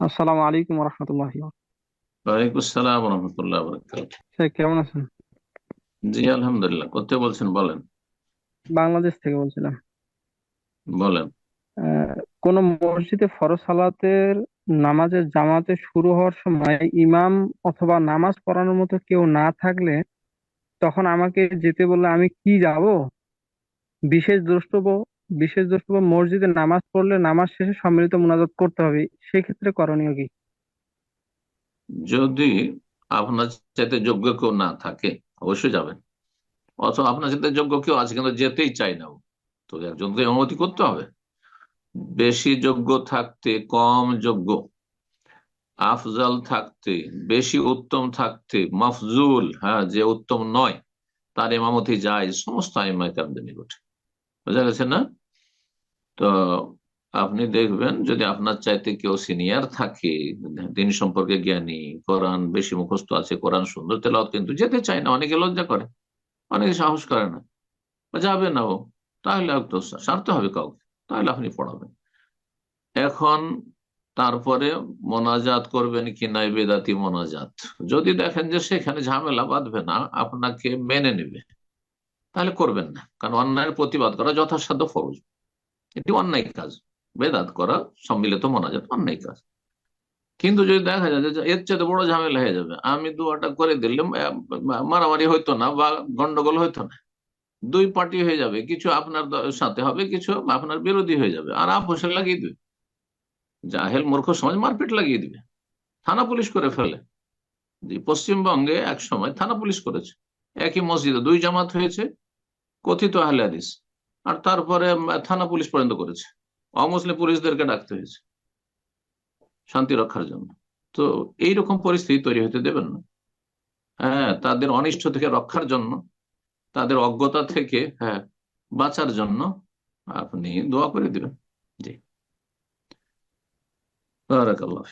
আসসালামু আলাইকুম রহমতুল্লাহ ওয়ালাইকুম আসসালাম রহমতুল্লাহ বরকাত শেখ কেমন আছেন? জি আলহামদুলিল্লাহ। কোথায় বলছেন বলেন। বাংলাদেশ থেকে বলছিলাম। বলেন। কোন মসজিদে ফরজ সালাতের নামাজের জামাতে শুরু হওয়ার সময় ইমাম অথবা নামাজ পড়ানোর মতো কেউ না থাকলে তখন আমাকে যেতে বললে আমি কি যাব? বিশেষ দ্রষ্টব্য বিশেষ দ্রষ্টব্য মসজিদে নামাজ পড়লে নামাজ শেষে সম্মিলিত মুনাজাত করতে হবে সেক্ষেত্রে করণীয় কি? যদি আপনার চাইতে যোগ্য কেউ না থাকে, অবশ্যই যাবেন। অথবা আপনার চাইতে যোগ্য কেউ আছে কিন্তু যেতেই চাই না। তো একজনকে অনুমতি করতে হবে। বেশি যোগ্য থাকতে কম যোগ্য, আফজাল থাকতে বেশি উত্তম থাকতে মফজুল হ্যাঁ যে উত্তম নয়, তার এমামতি যায় সমস্ত আইমাইকারদের নিকট। বোঝা গেছে না? তো আপনি দেখবেন যদি আপনার চাইতে কেউ সিনিয়র থাকে দিন সম্পর্কে জ্ঞানী, কোরআন বেশি মুখস্থ আছে, কোরআন সুন্দর, তেলাওয়াত কিন্তু যেতে চায় না, অনেকে লজ্জা করে, অনেকে সাহস করে না। যাবে না ও, তাহলে সারতে হবে কাউকে, তাহলে আপনি পড়াবেন। এখন তারপরে মোনাজাত করবেন কি নাই বেদাতি মোনাজাত। যদি দেখেন যে সেখানে ঝামেলা বাঁধবে না, আপনাকে মেনে নেবে, তাহলে করবেন না। কারণ অন্যায়ের প্রতিবাদ করা যথাসাধ্য ফরজ। এটি অন্যায় কাজ। বেদাত করা সম্মিলিত মোনাজাত অন্যায় কাজ। কিন্তু যদি দেখা যায় যে এর চেয়ে বড় ঝামেলা হয়ে যাবে, আমি দুয়াটা করে দিলে মারামারি হইতো না বা গন্ডগোল হইতো না। দুই পার্টি হয়ে যাবে, কিছু আপনার সাথে হবে, কিছু আপনার বিরোধী হয়ে যাবে। আর আপোষে লাগিয়ে দিবে। জাহেল মূর্খ সমাজ মারপিট লাগিয়ে দিবে। থানা পুলিশ করে ফেলে। পশ্চিমবঙ্গে এক সময় থানা পুলিশ করেছে। একই মসজিদে দুই জামাত হয়েছে। কথিত আহলে হাদিস। আর তারপরে থানা পুলিশ পর্যন্ত করেছে। অমুসলিম পুলিশদেরকে ডাকতে হয়েছে শান্তি রক্ষার জন্য। তো এইরকম পরিস্থিতি তৈরি হতে দেবেন না। হ্যাঁ তাদের অনিষ্ট থেকে রক্ষার জন্য তাদের অজ্ঞতা থেকে হ্যাঁ বাঁচার জন্য আপনি দোয়া করে দিবেন। জি। বারাকাল্লাহ